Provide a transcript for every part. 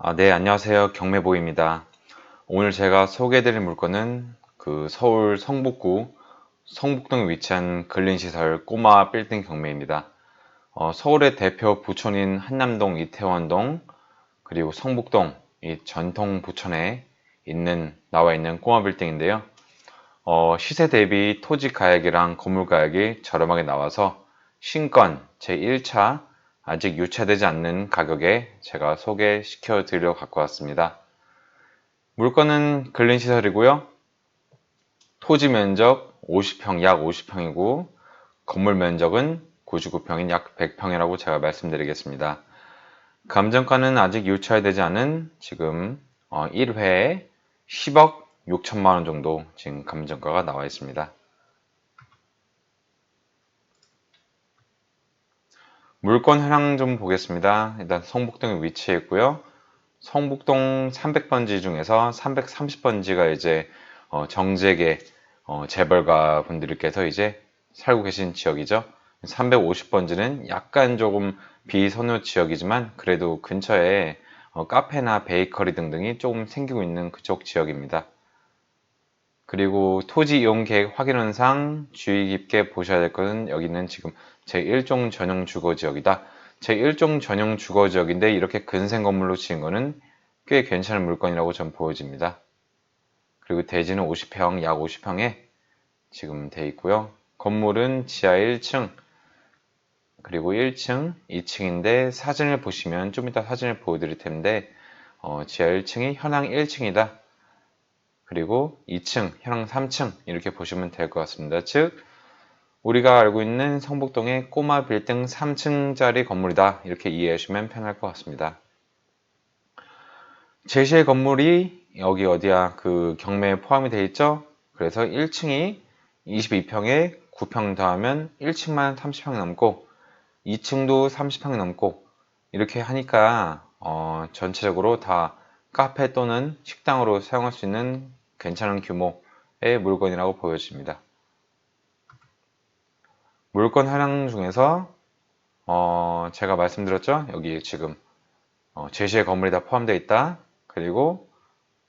아, 네, 안녕하세요. 경매보입니다. 오늘 제가 소개해드릴 물건은 그 서울 성북구 성북동에 위치한 근린시설 꼬마 빌딩 경매입니다. 어, 서울의 대표 부촌인 한남동, 이태원동, 그리고 성북동, 이 전통 부촌에 있는, 나와 있는 꼬마 빌딩인데요. 어, 시세 대비 토지 가액이랑 건물 가액이 저렴하게 나와서 신건 제1차 아직 유찰되지 않는 가격에 제가 소개시켜 드리려 갖고 왔습니다. 물건은 근린 시설이고요. 토지 면적 50평, 약 50평이고 건물 면적은 99평인 약 100평이라고 제가 말씀드리겠습니다. 감정가는 아직 유찰되지 않은 지금 1회에 어, 10억 6천만 원 정도 지금 감정가가 나와 있습니다. 물건 현황 좀 보겠습니다. 일단 성북동에 위치해 있고요. 성북동 300번지 중에서 330번지가 이제 어, 정재계 어, 재벌가 분들께서 이제 살고 계신 지역이죠. 350번지는 약간 조금 비선호 지역이지만 그래도 근처에 어, 카페나 베이커리 등등이 조금 생기고 있는 그쪽 지역입니다. 그리고 토지 이용 계획 확인원상 주의 깊게 보셔야 될 것은 여기는 지금 제1종 전용 주거 지역이다. 제1종 전용 주거 지역인데 이렇게 근생 건물로 지은 거는 꽤 괜찮은 물건이라고 전 보여집니다. 그리고 대지는 50평, 약 50평에 지금 돼 있고요. 건물은 지하 1층, 그리고 1층, 2층인데 사진을 보시면 좀 이따 사진을 보여드릴 텐데 어, 지하 1층이 현황 1층이다. 그리고 2층, 현황 3층 이렇게 보시면 될 것 같습니다. 즉 우리가 알고 있는 성북동의 꼬마 빌딩 3층짜리 건물이다. 이렇게 이해하시면 편할 것 같습니다. 제시의 건물이 여기 어디야 그 경매에 포함이 되어 있죠. 그래서 1층이 22평에 9평 더하면 1층만 30평 넘고 2층도 30평 넘고 이렇게 하니까 어, 전체적으로 다 카페 또는 식당으로 사용할 수 있는 괜찮은 규모의 물건이라고 보여집니다. 물건 하량 중에서 어, 제가 말씀드렸죠. 여기 지금 어, 제시의 건물이 다 포함되어 있다. 그리고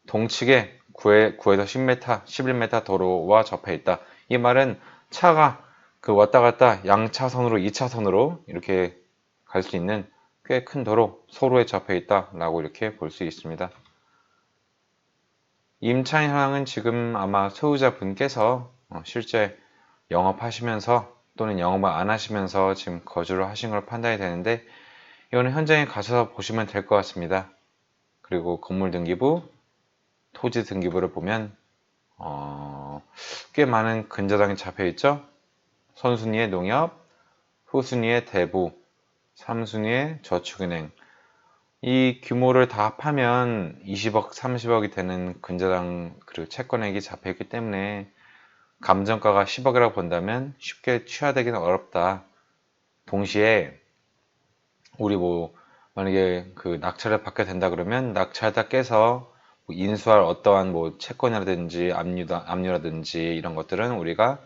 동측에 9에, 9에서 10m, 11m 도로와 접해 있다. 이 말은 차가 그 왔다 갔다 양차선으로 2차선으로 이렇게 갈 수 있는 꽤 큰 도로 서로에 접해 있다 라고 이렇게 볼 수 있습니다. 임차 현황은 지금 아마 소유자분께서 어, 실제 영업하시면서 또는 영업을 안 하시면서 지금 거주를 하신 걸 판단이 되는데 이거는 현장에 가셔서 보시면 될 것 같습니다. 그리고 건물 등기부, 토지 등기부를 보면 어, 꽤 많은 근저당이 잡혀 있죠. 선순위의 농협, 후순위의 대부, 3순위의 저축은행. 이 규모를 다 합하면 20억, 30억이 되는 근저당 그리고 채권액이 잡혀 있기 때문에 감정가가 10억이라고 본다면 쉽게 취하되기는 어렵다. 동시에 우리 뭐 만약에 그 낙찰을 받게 된다 그러면 낙찰다 깨서 뭐 인수할 어떠한 뭐 채권이라든지 압류다, 압류라든지 이런 것들은 우리가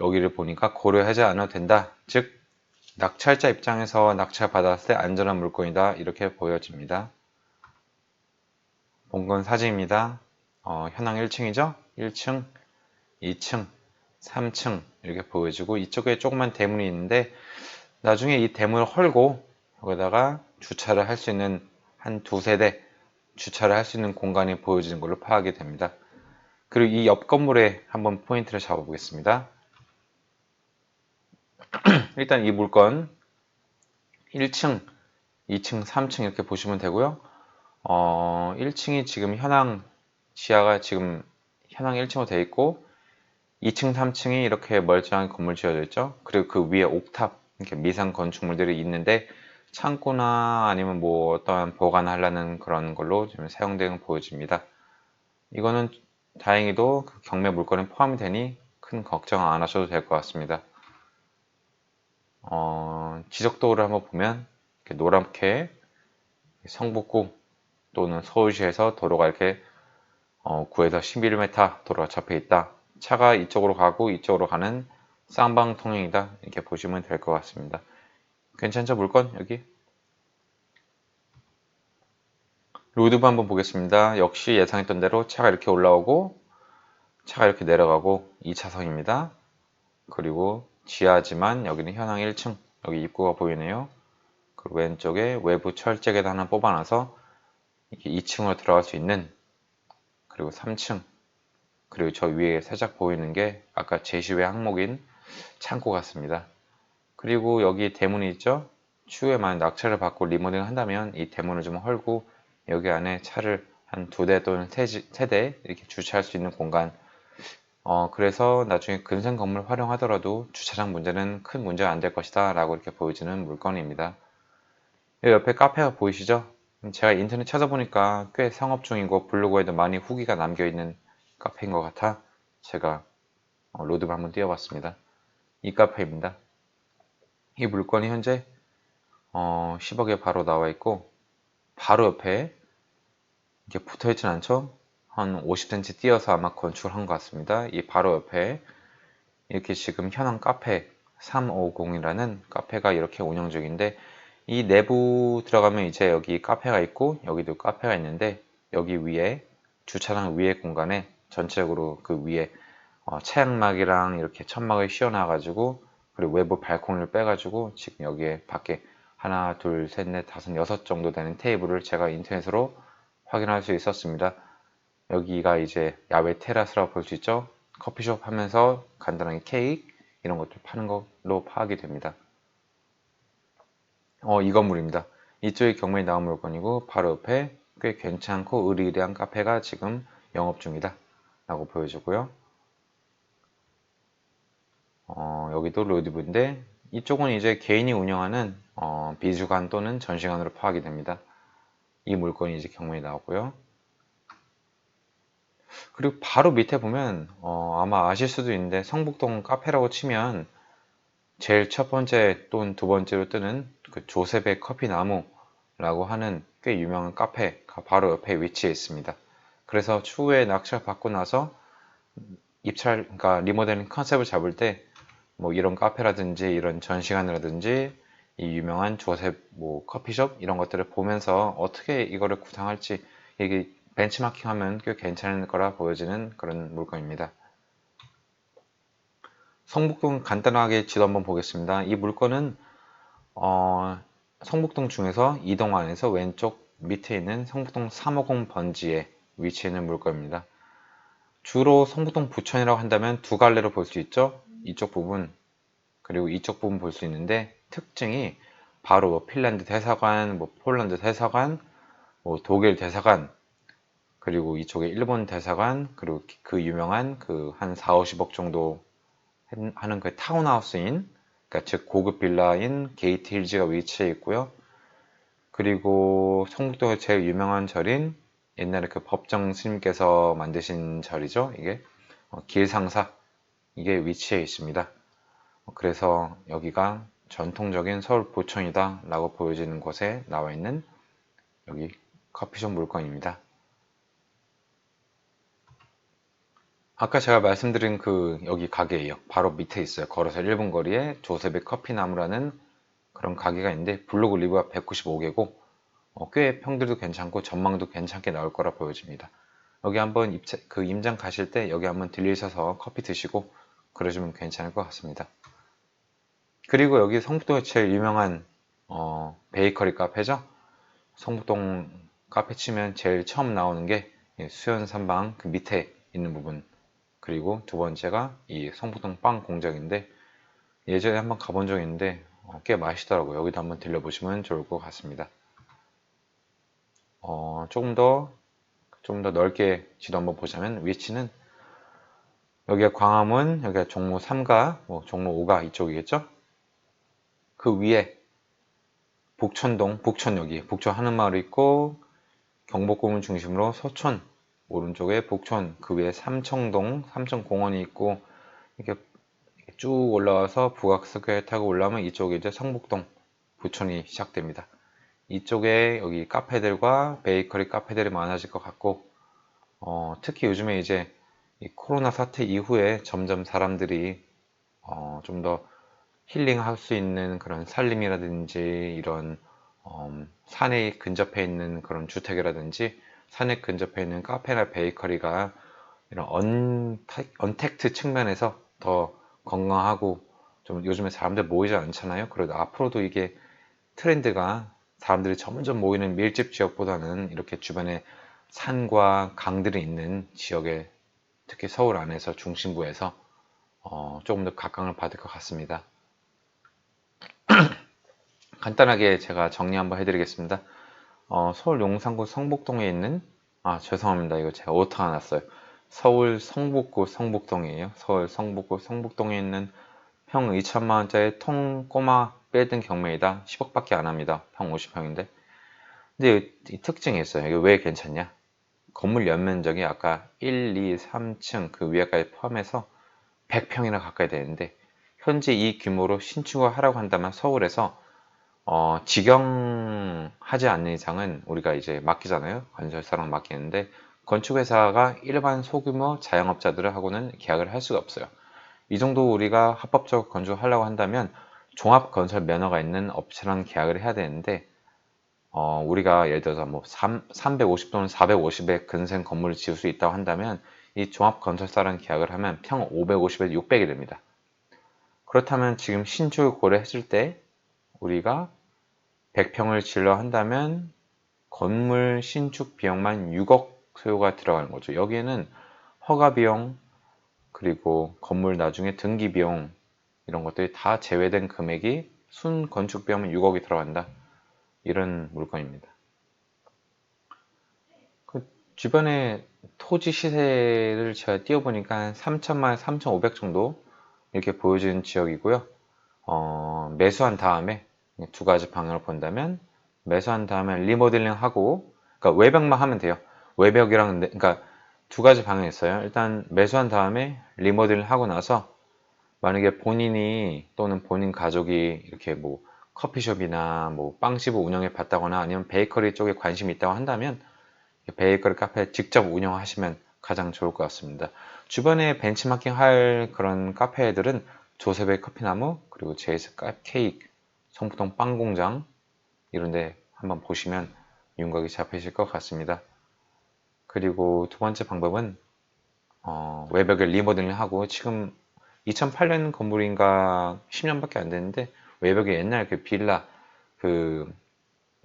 여기를 보니까 고려하지 않아도 된다. 즉 낙찰자 입장에서 낙찰 받았을 때 안전한 물건이다 이렇게 보여집니다. 본건 사진입니다. 어, 현황 1층이죠? 1층 2층, 3층 이렇게 보여지고 이쪽에 조그만 대문이 있는데 나중에 이 대문을 헐고 여기다가 주차를 할 수 있는 한 두세 대 주차를 할 수 있는 공간이 보여지는 걸로 파악이 됩니다. 그리고 이 옆 건물에 한번 포인트를 잡아보겠습니다. 일단 이 물건 1층, 2층, 3층 이렇게 보시면 되고요. 어, 1층이 지금 현황 지하가 지금 현황 1층으로 되어 있고 2층, 3층이 이렇게 멀쩡한 건물 지어져 있죠. 그리고 그 위에 옥탑, 이렇게 미상 건축물들이 있는데 창고나 아니면 뭐 어떠한 보관하려는 그런 걸로 지금 사용되는 보여집니다. 이거는 다행히도 그 경매 물건에 포함이 되니 큰 걱정 안 하셔도 될 것 같습니다. 어, 지적도를 한번 보면 노랗게 성북구 또는 서울시에서 도로가 이렇게 어, 9에서 11m 도로가 접해 있다. 차가 이쪽으로 가고 이쪽으로 가는 쌍방 통행이다 이렇게 보시면 될 것 같습니다. 괜찮죠 물건 여기? 로드뷰 한번 보겠습니다. 역시 예상했던 대로 차가 이렇게 올라오고 차가 이렇게 내려가고 2차선입니다. 그리고 지하지만 여기는 현황 1층 여기 입구가 보이네요. 그리고 왼쪽에 외부 철제 계단 하나 뽑아놔서 이렇게 2층으로 들어갈 수 있는 그리고 3층 그리고 저 위에 살짝 보이는 게 아까 제시회 항목인 창고 같습니다. 그리고 여기 대문이 있죠? 추후에 만약 낙찰을 받고 리모델링 한다면 이 대문을 좀 헐고 여기 안에 차를 한 두 대 또는 세 대 이렇게 주차할 수 있는 공간 어, 그래서 나중에 근생 건물 활용하더라도 주차장 문제는 큰 문제가 안 될 것이다 라고 이렇게 보여지는 물건입니다. 옆에 카페가 보이시죠? 제가 인터넷 찾아보니까 꽤 상업 중이고 블로그에도 많이 후기가 남겨있는 카페인 것 같아 제가 어, 로드를 한번 띄워봤습니다. 이 카페입니다. 이 물건이 현재 어, 10억에 바로 나와 있고 바로 옆에 이게 붙어 있진 않죠? 한 50cm 띄어서 아마 건축한 것 같습니다. 이 바로 옆에 이렇게 지금 현황 카페 350이라는 카페가 이렇게 운영 중인데 이 내부 들어가면 이제 여기 카페가 있고 여기도 카페가 있는데 여기 위에 주차장 위에 공간에 전체적으로 그 위에 어, 차양막이랑 이렇게 천막을 씌워놔 가지고 그리고 외부 발코니를 빼 가지고 지금 여기에 밖에 하나 둘 셋 넷 다섯 여섯 정도 되는 테이블을 제가 인터넷으로 확인할 수 있었습니다 여기가 이제 야외 테라스라고 볼 수 있죠 커피숍 하면서 간단하게 케이크 이런 것들 파는 걸로 파악이 됩니다 어, 이 건물입니다. 이쪽에 경매에 나온 물건이고 바로 옆에 꽤 괜찮고 의리의리한 카페가 지금 영업 중이다 라고 보여주고요. 어, 여기도 로드뷰인데 이쪽은 이제 개인이 운영하는 어, 비주관 또는 전시관으로 파악이 됩니다. 이 물건이 이제 경매에 나오고요. 그리고 바로 밑에 보면 어, 아마 아실 수도 있는데 성북동 카페라고 치면 제일 첫 번째 또는 두 번째로 뜨는 그 조셉의 커피나무라고 하는 꽤 유명한 카페가 바로 옆에 위치해 있습니다. 그래서 추후에 낙찰 받고 나서 입찰, 그러니까 리모델링 컨셉을 잡을 때 뭐 이런 카페라든지 이런 전시관이라든지 이 유명한 조셉 뭐 커피숍 이런 것들을 보면서 어떻게 이거를 구상할지 이게 벤치마킹 하면 꽤 괜찮을 거라 보여지는 그런 물건입니다. 성북동 간단하게 지도 한번 보겠습니다. 이 물건은 어, 성북동 중에서 이동 안에서 왼쪽 밑에 있는 성북동 350 번지에 위치해 있는 물건입니다. 주로 성북동 부천이라고 한다면 두 갈래로 볼 수 있죠. 이쪽 부분 그리고 이쪽 부분 볼 수 있는데 특징이 바로 뭐 핀란드 대사관, 뭐 폴란드 대사관, 뭐 독일 대사관 그리고 이쪽에 일본 대사관 그리고 그 유명한 그 한 4, 50억 정도 하는 그 타운하우스인 그러니까 즉 고급 빌라인 게이트 힐즈가 위치해 있고요. 그리고 성북도의 제일 유명한 절인 옛날에 그 법정 스님께서 만드신 절이죠. 이게 어, 길상사 이게 위치해 있습니다. 그래서 여기가 전통적인 서울 보천이다 라고 보여지는 곳에 나와 있는 여기 커피숍 물건입니다. 아까 제가 말씀드린 그 여기 가게예요. 바로 밑에 있어요. 걸어서 1분 거리에 조셉의 커피나무라는 그런 가게가 있는데 블로그 리뷰가 195개고 어, 꽤 평들도 괜찮고 전망도 괜찮게 나올 거라 보여집니다. 여기 한번 입체, 그 임장 가실 때 여기 한번 들리셔서 커피 드시고 그러시면 괜찮을 것 같습니다. 그리고 여기 성북동에 제일 유명한 어, 베이커리 카페죠. 성북동 카페 치면 제일 처음 나오는 게 수연산방 그 밑에 있는 부분 그리고 두 번째가 이 성북동 빵 공장인데 예전에 한번 가본 적이 있는데 어, 꽤 맛있더라고요. 여기도 한번 들려보시면 좋을 것 같습니다. 어, 조금 더, 좀 더 넓게 지도 한번 보자면 위치는 여기가 광화문, 여기가 종로 3가, 뭐 종로 5가 이쪽이겠죠? 그 위에 북천동, 북천역이, 북천 하는마을 있고 경복궁을 중심으로 서천, 오른쪽에 북촌, 그 위에 삼청동, 삼청공원이 있고 이렇게 쭉 올라와서 북악스퀘어 타고 올라오면 이쪽에 이제 성북동, 부촌이 시작됩니다. 이쪽에 여기 카페들과 베이커리 카페들이 많아질 것 같고 어, 특히 요즘에 이제 코로나 사태 이후에 점점 사람들이 어, 좀 더 힐링할 수 있는 그런 살림이라든지 이런 어, 산에 근접해 있는 그런 주택이라든지 산에 근접해 있는 카페나 베이커리가 이런 언택, 언택트 측면에서 더 건강하고 좀 요즘에 사람들 모이지 않잖아요. 그래도 앞으로도 이게 트렌드가 사람들이 점점 모이는 밀집 지역보다는 이렇게 주변에 산과 강들이 있는 지역에 특히 서울 안에서 중심부에서 어, 조금 더 각광을 받을 것 같습니다. 간단하게 제가 정리 한번 해드리겠습니다. 어, 서울 용산구 성북동에 있는 아 죄송합니다. 이거 제가 오타가 났어요. 서울 성북구 성북동이에요. 서울 성북구 성북동에 있는 평 2천만 원짜리 통 꼬마 빌딩 경매이다. 10억밖에 안 합니다. 평 50평인데. 근데 이 특징이 있어요. 이게 왜 괜찮냐? 건물 연면적이 아까 1, 2, 3층 그 위에까지 포함해서 100평이나 가까이 되는데 현재 이 규모로 신축을 하라고 한다면 서울에서 어, 직영하지 않는 이상은 우리가 이제 맡기잖아요. 건설사랑 맡기는데 건축회사가 일반 소규모 자영업자들을 하고는 계약을 할 수가 없어요. 이 정도 우리가 합법적으로 건축하려고 한다면 종합 건설 면허가 있는 업체랑 계약을 해야 되는데 어, 우리가 예를 들어서 뭐 3, 350 또는 450의 근생 건물을 지을 수 있다고 한다면 이 종합 건설사랑 계약을 하면 평 550에서 600이 됩니다. 그렇다면 지금 신축을 고려했을 때 우리가 100평을 질러 한다면 건물 신축 비용만 6억 소요가 들어가는 거죠. 여기에는 허가 비용 그리고 건물 나중에 등기 비용 이런 것들이 다 제외된 금액이 순 건축 비용은 6억이 들어간다. 이런 물건입니다. 그 주변에 토지 시세를 제가 띄워보니까 3천만 3,500 정도 이렇게 보여지는 지역이고요. 어, 매수한 다음에 두 가지 방향을 본다면 매수한 다음에 리모델링 하고 그러니까 외벽만 하면 돼요. 외벽이랑 그러니까 두 가지 방향이 있어요. 일단 매수한 다음에 리모델링 하고 나서 만약에 본인이 또는 본인 가족이 이렇게 뭐 커피숍이나 뭐 빵집을 운영해 봤다거나 아니면 베이커리 쪽에 관심이 있다고 한다면 베이커리 카페 직접 운영하시면 가장 좋을 것 같습니다. 주변에 벤치마킹 할 그런 카페들은 조셉의 커피나무 그리고 제이스 케이크 성북동 빵공장 이런데 한번 보시면 윤곽이 잡히실 것 같습니다. 그리고 두 번째 방법은 어, 외벽을 리모델링 하고 지금 2008년 건물인가 10년밖에 안 됐는데 외벽에 옛날 그 빌라 그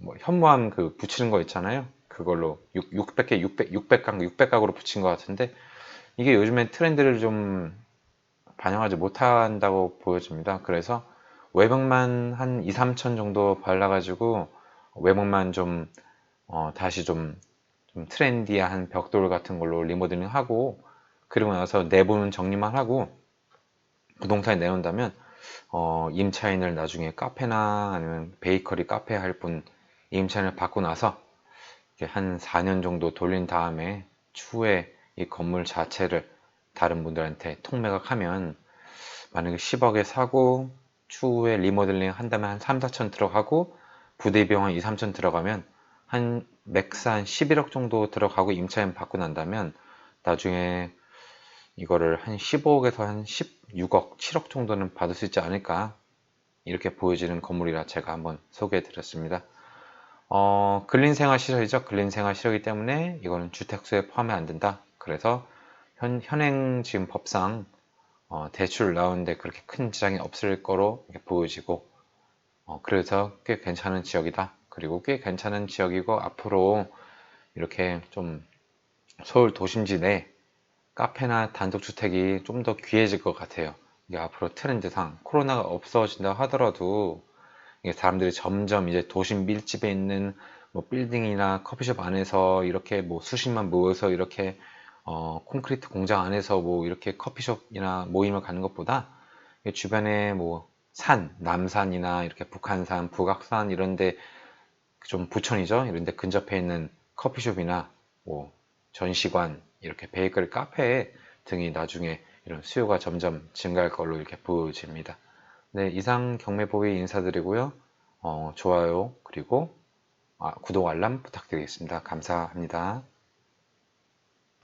뭐 현무암 그 붙이는 거 있잖아요. 그걸로 6, 600개 600 600강 600각으로 붙인 것 같은데 이게 요즘에 트렌드를 좀 반영하지 못한다고 보여집니다. 그래서 외벽만 한 2, 3천 정도 발라가지고 외벽만 좀 어, 다시 좀, 좀 트렌디한 벽돌 같은 걸로 리모델링 하고 그리고 나서 내부는 정리만 하고 부동산에 내놓는다면 어, 임차인을 나중에 카페나 아니면 베이커리 카페 할분 임차인을 받고 나서 한 4년 정도 돌린 다음에 추후에 이 건물 자체를 다른 분들한테 통매각하면 만약에 10억에 사고 추후에 리모델링 한다면 한 3, 4천 들어가고 부대 비용 한 2, 3천 들어가면 한 맥스 한 11억 정도 들어가고 임차인 받고 난다면 나중에 이거를 한 15억에서 한 16억, 7억 정도는 받을 수 있지 않을까 이렇게 보여지는 건물이라 제가 한번 소개해 드렸습니다. 어, 근린 생활 시설이죠. 근린 생활 시설이기 때문에 이거는 주택수에 포함이 안 된다. 그래서 현, 현행 지금 법상 어, 대출 나오는데 그렇게 큰 지장이 없을 거로 보여지고 어, 그래서 꽤 괜찮은 지역이다. 그리고 꽤 괜찮은 지역이고 앞으로 이렇게 좀 서울 도심지 내 카페나 단독주택이 좀 더 귀해질 것 같아요. 이게 앞으로 트렌드상 코로나가 없어진다 하더라도 이게 사람들이 점점 이제 도심 밀집에 있는 뭐 빌딩이나 커피숍 안에서 이렇게 뭐 수십만 모여서 이렇게 어, 콘크리트 공장 안에서 뭐 이렇게 커피숍이나 모임을 가는 것보다 주변에 뭐 산, 남산이나 이렇게 북한산, 북악산 이런데 좀 부천이죠. 이런데 근접해 있는 커피숍이나 뭐 전시관, 이렇게 베이커리 카페 등이 나중에 이런 수요가 점점 증가할 걸로 이렇게 보여집니다. 네, 이상 경매보기 인사드리고요. 어, 좋아요 그리고 아, 구독 알람 부탁드리겠습니다. 감사합니다.